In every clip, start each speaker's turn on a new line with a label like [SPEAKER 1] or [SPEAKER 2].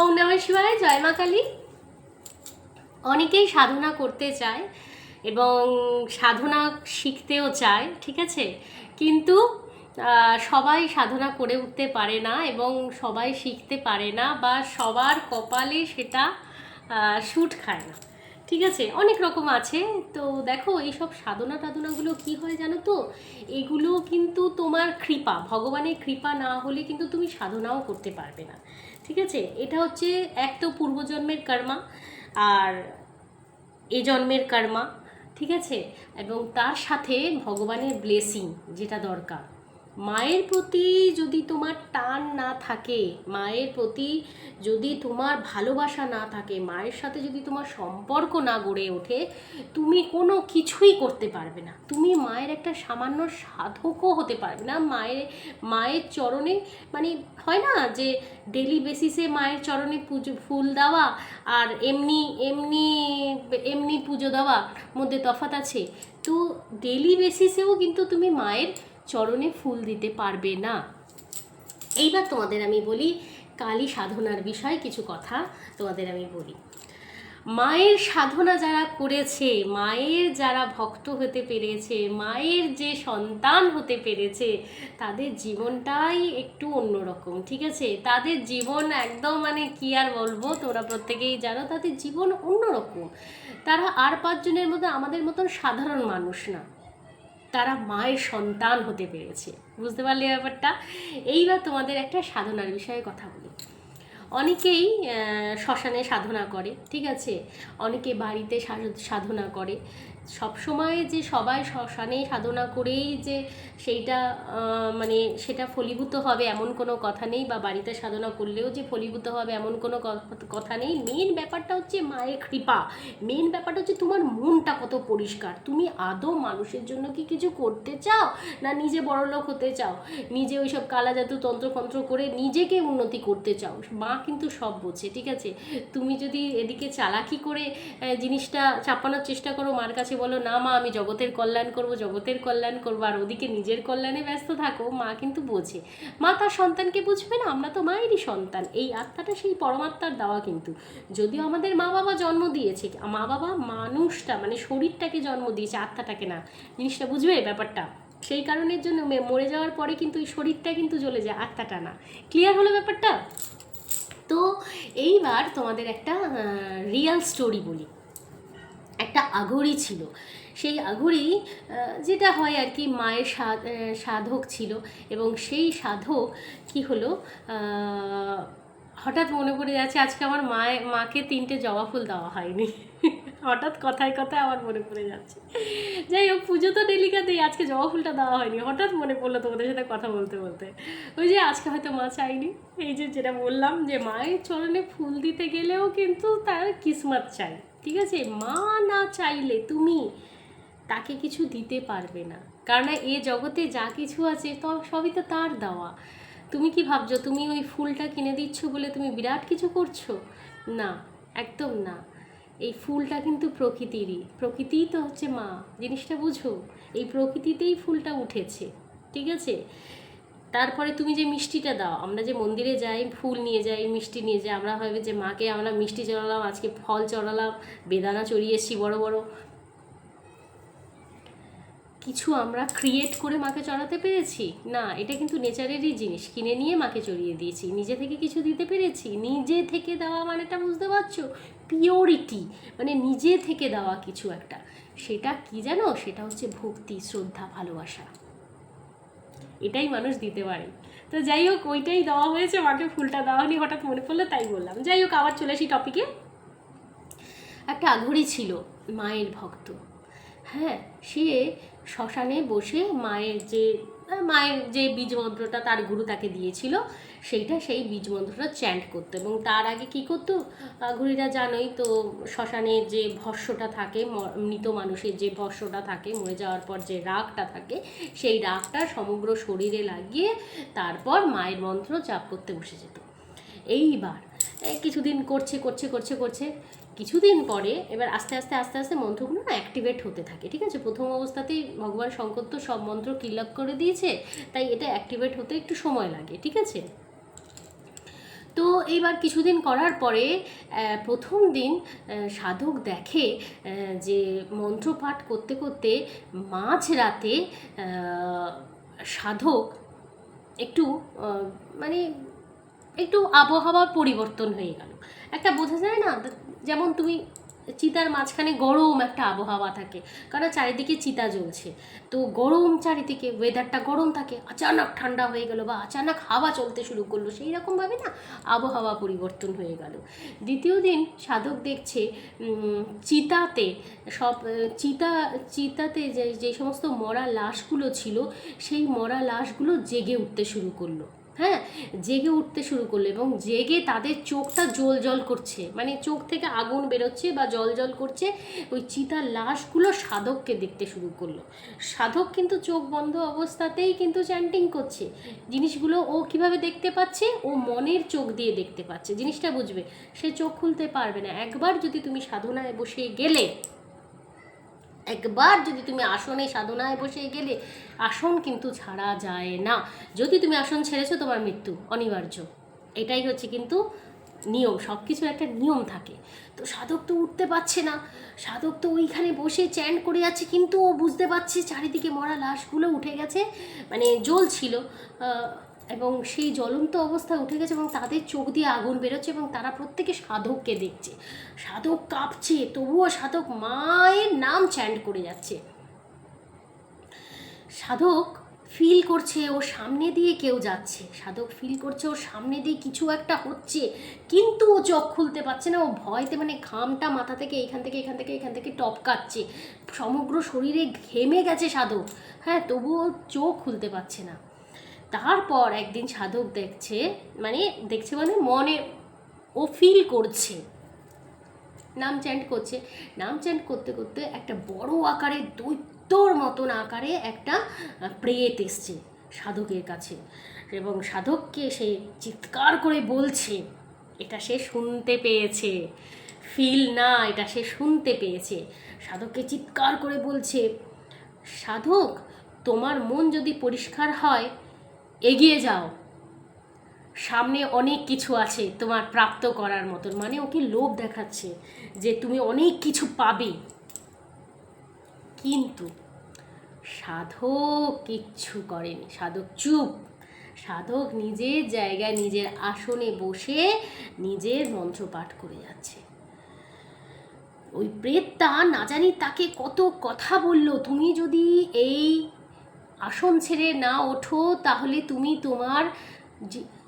[SPEAKER 1] ওম নমঃ শিবায়, জয় মা কালী। অনেকেই সাধনা করতে চায় এবং সাধনা শিখতেও চায়, ঠিক আছে? কিন্তু সবাই সাধনা করে উঠতে পারে না এবং সবাই শিখতে পারে না বা সবার কপালে সেটা শ্যুট খায় না। ঠিক আছে, অনেক রকম আছে। তো দেখো, এইসব সাধনা টাধনাগুলো কি হয় জানো তো? এগুলো কিন্তু তোমার কৃপা, ভগবানের কৃপা না হলে কিন্তু তুমি সাধনাও করতে পারবে না। ঠিক আছে? এটা হচ্ছে এক তো পূর্বজন্মের কর্মা আর এ জন্মের কর্মা। ঠিক আছে? এবং তার সাথে ভগবানের ব্লেসিং যেটা দরকার। মায়ের প্রতি যদি তোমার টান না থাকে, মায়ের প্রতি যদি তোমার ভালোবাসা না থাকে, মায়ের সাথে যদি তোমার সম্পর্ক না গড়ে ওঠে, তুমি কোনো কিছুই করতে পারবে না। তুমি মায়ের একটা সামান্য সাধকও হতে পারবে না। মায়ের মায়ের চরণে মানে হয় না যে ডেলি বেসিসে মায়ের চরণে পুজো, ফুল দেওয়া আর এমনি এমনি এমনি পুজো দেওয়া মধ্যে তফাৎ আছে। তো ডেলি বেসিসেও কিন্তু তুমি মায়ের চরণে ফুল দিতে পারবে না। এইবার তোমাদের আমি বলি কালী সাধনার বিষয়ে কিছু কথা তোমাদের আমি বলি। মায়ের সাধনা যারা করেছে, মায়ের যারা ভক্ত হতে পেরেছে, মায়ের যে সন্তান হতে পেরেছে, তাদের জীবনটাই একটু অন্যরকম, ঠিক আছে? তাদের জীবন একদম মানে কি আর বলব, তোমরা প্রত্যেকেই জানো, তাদের জীবন অন্যরকম। তারা আর পাঁচজনের মধ্যে আমাদের মতন সাধারণ মানুষ না। তারা মায়ের সন্তান হতে পেরেছে। বুঝতে পারলে ব্যাপারটা? এইবার তোমাদের একটা সাধনার বিষয়ে কথা বলি। অনেকেই শ্মশানে সাধনা করে, ঠিক আছে? অনেকে বাড়িতে সাধনা করে। সবসময় যে সবাই শ্মশানে সাধনা করেই যে সেইটা মানে সেটা ফলীভূত হবে এমন কোনো কথা নেই বা বাড়িতে সাধনা করলেও যে ফলীভূত হবে এমন কোনো কথা নেই। মেন ব্যাপারটা হচ্ছে মায়ের কৃপা। মেন ব্যাপারটা হচ্ছে তোমার মনটা কত পরিষ্কার। তুমি আদৌ মানুষের জন্য কি কিছু করতে চাও না নিজে বড়লোক হতে চাও? নিজে ওইসব কালা জাতু তন্ত্রফন্ত্র করে নিজেকে উন্নতি করতে চাও? মা কিন্তু সব বোঝে, ঠিক আছে? তুমি যদি এদিকে চালাকি করে জিনিসটা চাপানোর চেষ্টা করো মার কাছে বলো না মা, আমি জগতের কল্যাণ করব, জগতের কল্যাণ করব, আর ওদিকে নিজের কল্যাণে ব্যস্ত থাকো, মা কিন্তু বোঝে। মা তার সন্তানকে বুঝবে না, আমরা তো মায়েরই সন্তান। এই আত্মাটা সেই পরমাত্মার দেওয়া কিন্তু। যদিও আমাদের মা বাবা জন্ম দিয়েছে মা বাবা মানুষটা মানে শরীরটাকে জন্ম দিয়েছে, আত্মাটাকে না। জিনিসটা বুঝবে ব্যাপারটা? সেই কারণের জন্য মরে যাওয়ার পরে কিন্তু এই শরীরটা কিন্তু চলে যায়, আত্মাটা না। ক্লিয়ার হলো ব্যাপারটা? তো এইবার তোমাদের একটা রিয়েল স্টোরি বলি। একটা আঘড়ি ছিল। সেই আহ, যেটা হয় আর কি মায়ের সাধক ছিল এবং সেই সাধক কি হলো হঠাৎ মনে পড়ে যাচ্ছে আজকে আমার মায়ে মাকে তিনটে জবা ফুল দেওয়া হয়নি। হঠাৎ কথায় কথায় আমার মনে পড়ে যাচ্ছে। যাই হোক পুজো তো ডেলিকা দিই আজকে জবা ফুলটা দেওয়া হয়নি। হঠাৎ মনে পড়ল তোমাদের সাথে কথা বলতে বলতে। ওই যে আজকে হয়তো মা চাইনি এই যে যেটা বললাম যে মায়ের চরণে ফুল দিতে গেলেও কিন্তু তার কিসমত চাই। ঠিক আছে? মা না চাইলে তুমি তাকে কিছু দিতে পারবে না। কারণ এ জগতে যা কিছু আছে তো, সবই তো তার দেওয়া। তুমি কি ভাবছ, তুমি ওই ফুলটা কিনে দিচ্ছ বলে তুমি বিরাট কিছু করছ? না, একদম না। এই ফুলটা কিন্তু প্রকৃতিরই। প্রকৃতিই তো হচ্ছে মা। জিনিসটা বুঝো? এই প্রকৃতিতেই ফুলটা উঠেছে। ঠিক আছে? তারপরে তুমি যে মিষ্টিটা দাও, আমরা যে মন্দিরে যাই, ফুল নিয়ে যাই, মিষ্টি নিয়ে যাই, আমরা ভাবি যে মাকে আমরা মিষ্টি চড়ালাম, আজকে ফল চড়ালাম, বেদানা চড়িয়ে এসছি, বড় বড়। কিছু আমরা ক্রিয়েট করে মাকে চড়াতে পেরেছি? না, এটা কিন্তু নেচারেরই জিনিস, কিনে নিয়ে মাকে চড়িয়ে দিয়েছি। নিজে থেকে কিছু দিতে পেরেছি? নিজে থেকে দেওয়া মানেটা বুঝতে পারছ? পিওরিটি মানে নিজে থেকে দেওয়া কিছু একটা। সেটা কি জানো? সেটা হচ্ছে ভক্তি, শ্রদ্ধা, ভালোবাসা। এটাই মানুষ দিতে পারে। তো যাই হোক, ওইটাই দেওয়া হয়েছে, মাকে ফুলটা দেওয়া হয়নি, হঠাৎ মনে পড়ল, তাই বললাম। যাই হোক, আবার চলে আসি টপিকে একটা আঘড়ি ছিল, মায়ের ভক্ত। হ্যাঁ সে শ্মশানে বসে মায়ের যে মায়ের যে বীজ মন্ত্রটা তার গুরু তাকে দিয়েছিল, সেইটা সেই বীজ মন্ত্রটা চ্যান্ট করতো এবং তার আগে কি করতো? ঘুরিরা জানোই তো, শ্মশানে যে ভস্যটা থাকে মৃত মানুষের যে ভস্যটা থাকে, মরে যাওয়ার পর যে রাগটা থাকে, সেই রাগটা সমগ্র শরীরে লাগিয়ে তারপর মায়ের মন্ত্র চাপ করতে বসে যেত। এইবার কিছুদিন করছে করছে করছে করছে কিছুদিন পরে এবার আস্তে আস্তে আস্তে আস্তে মন্ত্রগুলো না অ্যাক্টিভেট হতে থাকে, ঠিক আছে? প্রথম অবস্থাতেই ভগবান শঙ্কর তো সব মন্ত্র কিল আপ করে দিয়েছে, তাই এটা অ্যাক্টিভেট হতে একটু সময় লাগে, ঠিক আছে? তো এইবার কিছুদিন করার পরে প্রথম দিন সাধক দেখে যে মন্ত্রপাঠ করতে করতে মাঝ রাতে সাধক একটু মানে একটু আবহাওয়ার পরিবর্তন হয়ে গেল। একটা বোঝা যায় না যেমন তুমি চিতার মাঝখানে গরম একটা আবহাওয়া থাকে, কারণ চারিদিকে চিতা জ্বলছে। তো গরম চারিদিকে ওয়েদারটা গরম থাকে, আচানক ঠান্ডা হয়ে গেল বা আচানক হাওয়া চলতে শুরু করল, সেই রকমভাবে না আবহাওয়া পরিবর্তন হয়ে গেল। দ্বিতীয় দিন সাধক দেখছে চিতাতে সব, চিতা, চিতাতে যে যে সমস্ত মরা লাশগুলো ছিল, সেই মরা লাশগুলো জেগে উঠতে শুরু করল। হ্যাঁ জেগে উঠতে শুরু করল এবং জেগে তাদের চোখটা জল জল করছে। মানে চোখ থেকে আগুন বেরোচ্ছে বা জল জল করছে, ওই চিতার লাশগুলো সাধককে দেখতে শুরু করল। সাধক কিন্তু চোখ বন্ধ অবস্থাতেই কিন্তু চ্যান্টিং করছে। জিনিসগুলো ও কীভাবে দেখতে পাচ্ছে? ও মনের চোখ দিয়ে দেখতে পাচ্ছে। জিনিসটা বুঝবে, সে চোখ খুলতে পারবে না। একবার যদি তুমি সাধনায় বসে গেলে একবার যদি তুমি আসনে সাধনায় বসে গেলে, আসন কিন্তু ছাড়া যায় না। যদি তুমি আসন ছেড়েছো, তোমার মৃত্যু অনিবার্য। এটাই হচ্ছে কিন্তু নিয়ম সব কিছুর একটা নিয়ম থাকে। তো সাধক তো উঠতে পারছে না। সাধক তো ওইখানে বসে চ্যান্ট করে যাচ্ছে কিন্তু ও বুঝতে পারছে চারিদিকে মরা লাশগুলো উঠে গেছে। মানে জ্বলছিল। এবং সেই জ্বলন্ত অবস্থায় উঠে গেছে এবং তাদের চোখ দিয়ে আগুন বেরোচ্ছে এবং তারা প্রত্যেকে সাধককে দেখছে। সাধক কাঁপছে, তবুও সাধক মায়ের নাম চ্যান্ড করে যাচ্ছে। সাধক ফিল করছে, ওর সামনে দিয়ে কেউ যাচ্ছে। সাধক ফিল করছে, ওর সামনে দিয়ে কিছু একটা হচ্ছে, কিন্তু ও চোখ খুলতে পারছে না। ও ভয়তে মানে ঘামটা মাথা থেকে এইখান থেকে, এখান থেকে এখান থেকে টপ টপকাচ্ছে। সমগ্র শরীরে ঘেমে গেছে সাধক। হ্যাঁ তবুও চোখ খুলতে পারছে না। তারপর একদিন সাধক দেখছে মানে দেখছে মানে মনে, ও ফিল করছে। নাম চ্যান্ট করছে। নাম চ্যান্ট করতে করতে একটা বড় আকারে, দৈত্যর মতন আকারে একটা প্রেত এসছে সাধকের কাছে। এবং সাধককে সে চিৎকার করে বলছে, এটা সে শুনতে পেয়েছে। ফিল না, এটা সে শুনতে পেয়েছে। সাধককে চিৎকার করে বলছে, সাধক, তোমার মন যদি পরিষ্কার হয় এগিয়ে যাও। সামনে অনেক কিছু আছে তোমার প্রাপ্ত করার মতন। মানে ওকে লোভ দেখাচ্ছে যে তুমি অনেক কিছু পাবে। কিন্তু সাধক কিচ্ছু করেনি। সাধক চুপ। সাধক নিজের জায়গায়, নিজের আসনে বসে নিজের মন্ত্র পাঠ করে যাচ্ছে। ওই প্রেতটা না জানি তাকে কত কথা বলল। তুমি যদি এই আসন ছেড়ে না ওঠো, তাহলে তুমি তোমার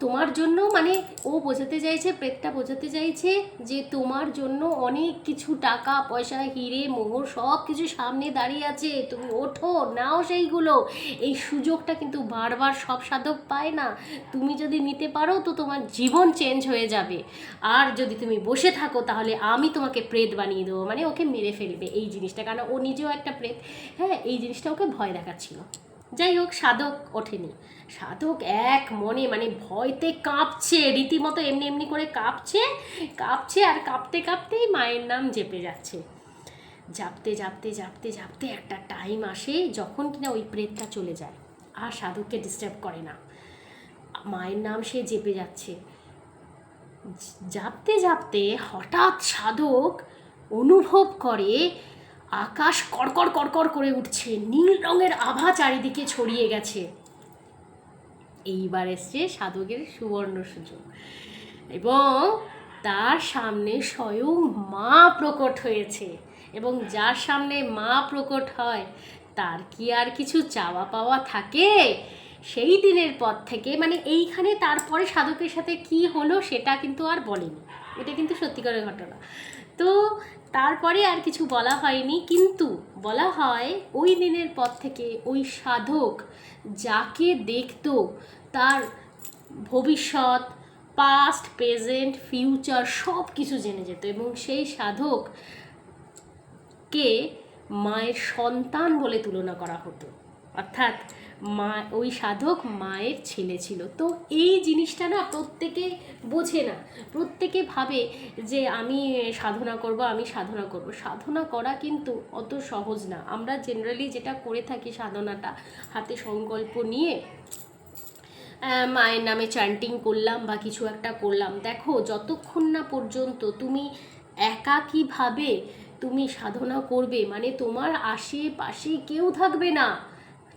[SPEAKER 1] তোমার জন্য মানে ও বোঝাতে চাইছে, প্রেতটা বোঝাতে চাইছে যে তোমার জন্য অনেক কিছু টাকা, পয়সা, হিরে, মোহর সব কিছু সামনে দাঁড়িয়ে আছে। তুমি ওঠো, নাও সেইগুলো। এই সুযোগটা কিন্তু বারবার সব সাধক পায় না। তুমি যদি নিতে পারো তো তোমার জীবন চেঞ্জ হয়ে যাবে। আর যদি তুমি বসে থাকো তাহলে আমি তোমাকে প্রেত বানিয়ে দেবো। মানে ওকে মেরে ফেলবে এই জিনিসটা। কারণ ও নিজেও একটা প্রেত। হ্যাঁ এই জিনিসটা ওকে ভয় দেখাচ্ছিল। যাই হোক, সাধক ওঠেনি। সাধক এক মনে মানে ভয়তে কাঁপছে, রীতিমতো এমনি এমনি করে কাঁপছে কাঁপছে আর কাঁপতে কাঁপতেই মায়ের নাম জেপে যাচ্ছে। জাপতে জাপতে জাপতে জাপতে একটা টাইম আসে যখন কিনা ওই প্রেতটা চলে যায় আর সাধককে ডিস্টার্ব করে না। মায়ের নাম সে জেপে যাচ্ছে। জাপতে জাপতে হঠাৎ সাধক অনুভব করে আকাশ কড়কড় কড়কড় করে উঠছে, নীল রঙের আভা চারিদিকে ছড়িয়ে গেছে। এইবার এসছে সাধকের সুবর্ণ সুযোগ। এবং তার সামনে স্বয়ং মা প্রকট হয়েছে। এবং যার সামনে মা প্রকট হয়, তার কি আর কিছু চাওয়া পাওয়া থাকে? সেই দিনের পর থেকে মানে এইখানে তারপরে সাধকের সাথে কি হলো সেটা কিন্তু আর বলেনি। এটা কিন্তু সত্যিকারের ঘটনা। তো তারপরে আর কিছু বলা হয়নি, কিন্তু বলা হয় ওই দিনের পর থেকে ওই সাধক যাকে দেখত তার ভবিষ্যৎ পাস্ট প্রেজেন্ট ফিউচার সব কিছু জেনে যেত এবং সেই সাধককে মায়ের সন্তান বলে তুলনা করা হতো। অর্থাৎ মা, ওই সাধক মায়ের ছেলে ছিল। তো এই জিনিসটা না প্রত্যেকে বোঝে না। প্রত্যেকে ভাবে যে আমি সাধনা করব, আমি সাধনা করব। সাধনা করা কিন্তু অত সহজ না। আমরা জেনারেলি যেটা করে থাকি সাধনাটা, হাতে সংকল্প নিয়ে মায়ের নামে চ্যান্টিং করলাম বা কিছু একটা করলাম। দেখো, যতক্ষণ না পর্যন্ত তুমি একাকীভাবে তুমি সাধনা করবে মানে তোমার আশেপাশে কেউ থাকবে না।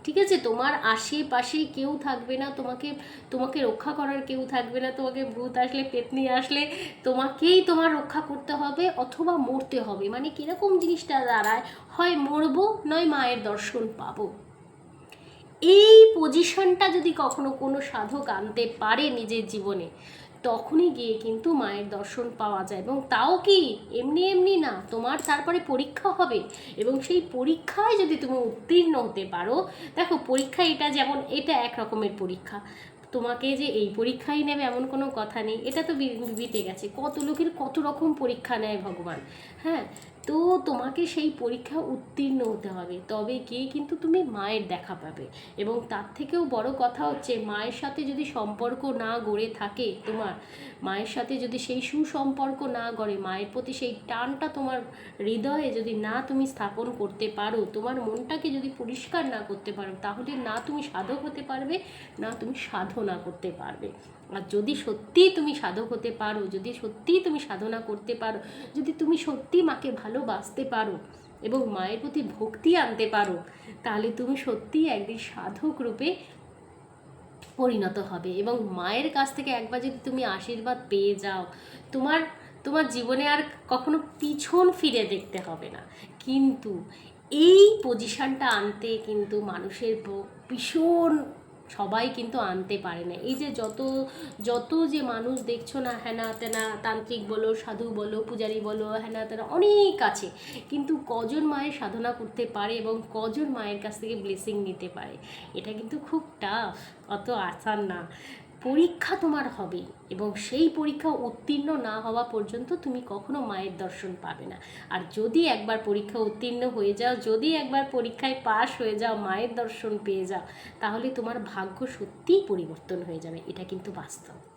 [SPEAKER 1] ঠিক আছে, তোমার আশেপাশে কেউ থাকবে না, তোমাকে তোমাকে রক্ষা করার কেউ থাকবে না, তোমাকে ভূত আসলে, পেতনি আসলে, তোমাকেই তোমার রক্ষা করতে হবে অথবা মরতে হবে। মানে কীরকম জিনিসটা দাঁড়ায়? হয় মরবো, নয় মায়ের দর্শন পাবো। এই পজিশনটা যদি কখনো কোনো সাধক আনতে পারে নিজের জীবনে তখনই গিয়ে কিন্তু মায়ের দর্শন পাওয়া যায় এবং তাও কি? এমনি এমনি না, তোমার তারপরে পরীক্ষা হবে এবং সেই পরীক্ষায় যদি তুমি উত্তীর্ণ হতে পারো, দেখো পরীক্ষা এটা যেমন, এটা এক রকমের পরীক্ষা। তোমাকে যে এই পরীক্ষাই নেবে এমন কোনো কথা নেই, এটা তো বিতে গেছে। কত লোকের কত রকম পরীক্ষা নেয় ভগবান হ্যাঁ? তো তোমাকে সেই পরীক্ষা উত্তীর্ণ হতে হবে। তবে গিয়ে কিন্তু তুমি মায়ের দেখা পাবে। এবং তার থেকেও বড় কথা হচ্ছে, মায়ের সাথে যদি সম্পর্ক না গড়ে থাকে তোমার, মায়ের সাথে যদি সেই সুসম্পর্ক না গড়ে, মায়ের প্রতি সেই টানটা তোমার হৃদয়ে যদি না তুমি স্থাপন করতে পারো, তোমার মনটাকে যদি পরিষ্কার না করতে পারো, তাহলে না তুমি সাধক হতে পারবে, না তুমি সাধনা করতে পারবে। আর যদি সত্যিই তুমি সাধক হতে পারো, যদি সত্যিই তুমি সাধনা করতে পারো, যদি তুমি সত্যি মাকে ভালোবাসতে পারো এবং মায়ের প্রতি ভক্তি আনতে পারো, তাহলে তুমি সত্যিই একদিন সাধক রূপে পরিণত হবে। এবং মায়ের কাছ থেকে একবার যদি তুমি আশীর্বাদ পেয়ে যাও, তোমার তোমার জীবনে আর কখনো পিছন ফিরে দেখতে হবে না। কিন্তু এই পজিশনটা আনতে কিন্তু মানুষের ভীষণ সবাই কিন্তু আনতে পারে না। এই যে যত যত যে মানুষ দেখছ না হ্যানা তেনা, তান্ত্রিক বলো, সাধু বলো, পূজারি বলো হ্যানা তেনা, অনেক আছে। কিন্তু কজন মায়ের সাধনা করতে পারে এবং কজন মায়ের কাছ থেকে ব্লেসিং নিতে পারে? এটা কিন্তু খুব টাফ অত আসান না। পরীক্ষা তোমার হবে এবং সেই পরীক্ষা উত্তীর্ণ না হওয়া পর্যন্ত তুমি কখনো মায়ের দর্শন পাবে না। আর যদি একবার পরীক্ষা উত্তীর্ণ হয়ে যাও, যদি একবার পরীক্ষায় পাশ হয়ে যাও, মায়ের দর্শন পেয়ে যাও, তাহলে তোমার ভাগ্য সত্যিই পরিবর্তন হয়ে যাবে। এটা কিন্তু বাস্তব।